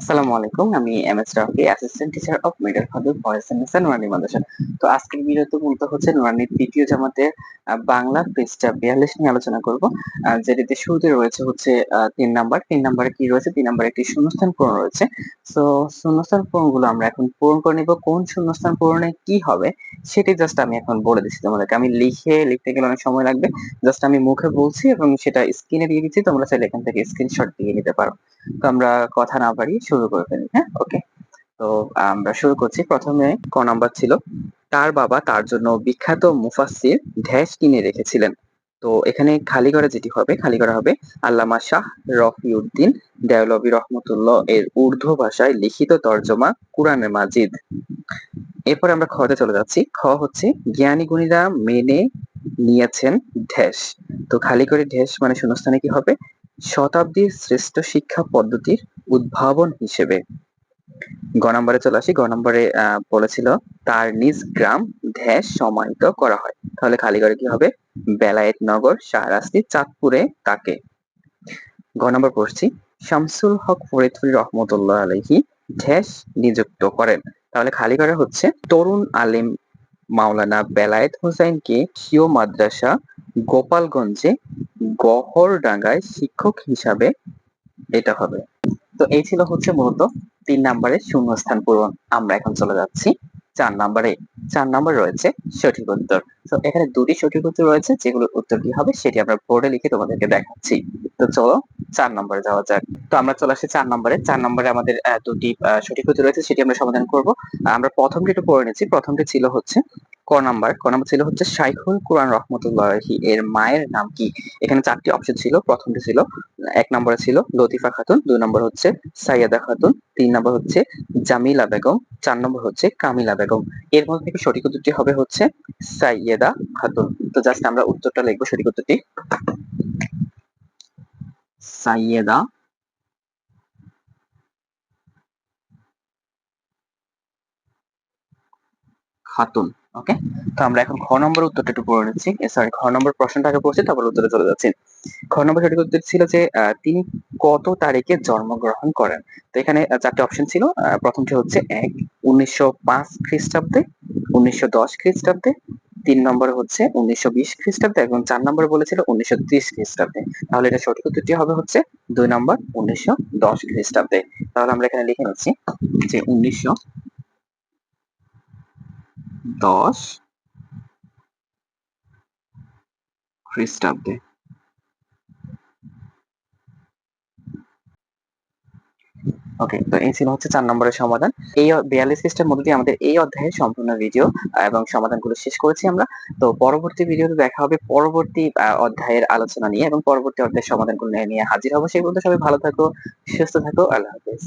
আসসালামু আলাইকুম, আমি M S Rafi assistant teacher of middle Fadul boys and Noorani Madrasa তো আজকের ভিডিওতে মূলত হচ্ছে নুরানির তৃতীয় জামাতের বাংলা পৃষ্ঠা বিয়াল্লিশ নিয়ে আলোচনা করব। যেটিতে শুরুতে রয়েছে হচ্ছে তিন নাম্বার। তিন নাম্বারে কি রয়েছে? তিন নাম্বারে একটি শূন্যস্থান পূরণ রয়েছে। তো শূন্যস্থান পূরণগুলো আমরা এখন পূরণ করে নিব। কোন শূন্যস্থান পূরণে কি হবে, সেটি জাস্ট আমি এখন বলে দিচ্ছি তোমাদেরকে। আমি লিখে, লিখতে গেলে অনেক সময় লাগবে। জাস্ট আমি মুখে বলছি এবং সেটা স্ক্রিনে দিয়ে দিচ্ছি। তোমরা চাইলে এখান থেকে স্ক্রিনশট দিয়ে নিতে পারো। তো আমরা কথা না বাড়িয়ে শুরু করে ফেলি হ্যাঁ? ওকে তো আমরা শুরু করছি। প্রথমে ক নাম্বার ছিল, তার বাবা তার জন্য বিখ্যাত মুফাসসির ঢ্যাস কিনে রেখেছিলেন। তো এখানে খালি ঘরে যেটি হবে, খালি ঘরে হবে, আল্লামা শাহ রফিউদ্দিন দেওলবী রহমতুল্লাহ এর উর্দু ভাষায় লিখিত তর্জমা কুরআনে মাজিদ। এরপরে আমরা খতে চলে যাচ্ছি। খ হচ্ছে, জ্ঞানী গুণীরা মেনে নিয়েছেন ঢ্যাস তো খালি করে ঢ্যাস মানে শূন্যস্থানে কি হবে? শতাব্দীর শ্রেষ্ঠ শিক্ষা পদ্ধতির উদ্ভাবন হিসেবে। গ নম্বরে চলে আসি। গ নম্বরে বলেছিল, তার নিজ গ্রাম ধ্যাস সমাহিত করা হয়। তাহলে খালি করে কি হবে? বেলায়েত নগর, শাহরাস্তি, চাঁদপুরে তাকে। গ নম্বর পড়ছি। শামসুল হক ফরিদপুরি রহমতুল্লাহ আলহি ঢ্যাস নিযুক্ত করেন। তাহলে খালি করে হচ্ছে, তরুণ আলিম মাওলানা বেলায়েত হোসেনকে সিও মাদ্রাসা গোপালগঞ্জে গহরডাঙ্গায় শিক্ষক হিসাবে এটা হবে। তো এই ছিল হচ্ছে মূলত তিন নম্বরের শূন্যস্থান পূরণ। আমরা এখন চলে যাচ্ছি চার নম্বরে। চার নম্বর রয়েছে সঠিক উত্তর। তো এখানে দুটি সঠিক উত্তর রয়েছে, যেগুলোর উত্তর কি হবে সেটি আমরা বোর্ডে লিখে তোমাদেরকে দেখাচ্ছি। তো চলো চার নম্বরে যাওয়া যাক। তো আমরা চলে আসছি চার নম্বরে। চার নম্বরে আমাদের দুটি সঠিক উত্তর রয়েছে সেটি আমরা সমাধান করব। আমরা প্রথমটি একটু পড়ে নিচ্ছি। প্রথমটি ছিল হচ্ছে ক নাম্বার ক নাম্বার ছিল হচ্ছে শাইখুল কোরআন রহমতুল্লাহি। এর মায়ের নাম কি? এখানে চারটি অপশন ছিল। প্রথমটি ছিল, এক নম্বরে ছিল লতিফা খাতুন, দুই নম্বর হচ্ছে সাইয়াদা খাতুন, তিন নম্বর হচ্ছে জামিলা বেগম, চার নম্বর হচ্ছে কামিলা বেগম। এর মধ্যে থেকে সঠিক উত্তরটি হবে হচ্ছে সাইয়েদা খাতুন। তো জাস্ট আমরা উত্তরটা লিখব সঠিক উত্তরটি। সাইয়েদা খাতুন। ওকে তো আমরা এখন খ নম্বর উত্তরটা একটু পড়ে নিচ্ছি। সরি খ নম্বর প্রশ্নটা আগে পড়ছি, তারপর উত্তরে চলে যাচ্ছি। খ নম্বর সঠিক উত্তর ছিল যে তিনি কত তারিখে জন্মগ্রহণ করেন? তো এখানে চারটি অপশন ছিল। প্রথমটি হচ্ছে এক, উনিশশো পাঁচ খ্রিস্টাব্দে, উনিশশো দশ খ্রিস্টাব্দে, তিন নম্বরে হচ্ছে উনিশশো বিশ খ্রিস্টাব্দে, এবং চার নম্বর বলেছিল উনিশশো ত্রিশ খ্রিস্টাব্দে। তাহলে এটা সঠিক উত্তরটি হবে হচ্ছে দুই নম্বর উনিশশো দশ খ্রিস্টাব্দে। তাহলে আমরা এখানে লিখে নিচ্ছি যে উনিশশো দশ খ্রিস্টাব্দে। ওকে তো এই ছিল হচ্ছে চার নম্বরের সমাধান। এই বিয়াল্লিশ পৃষ্ঠার মধ্যে দিয়ে আমাদের এই অধ্যায়ের সম্পূর্ণ ভিডিও এবং সমাধানগুলো শেষ করেছি আমরা। তো পরবর্তী ভিডিওতে দেখা হবে পরবর্তী অধ্যায়ের আলোচনা নিয়ে, এবং পরবর্তী অধ্যায়ের সমাধানগুলো নিয়ে হাজির হব। সেই পর্যন্ত সবাই ভালো থাকো, সুস্থ থাকো, আল্লাহ হাফেজ।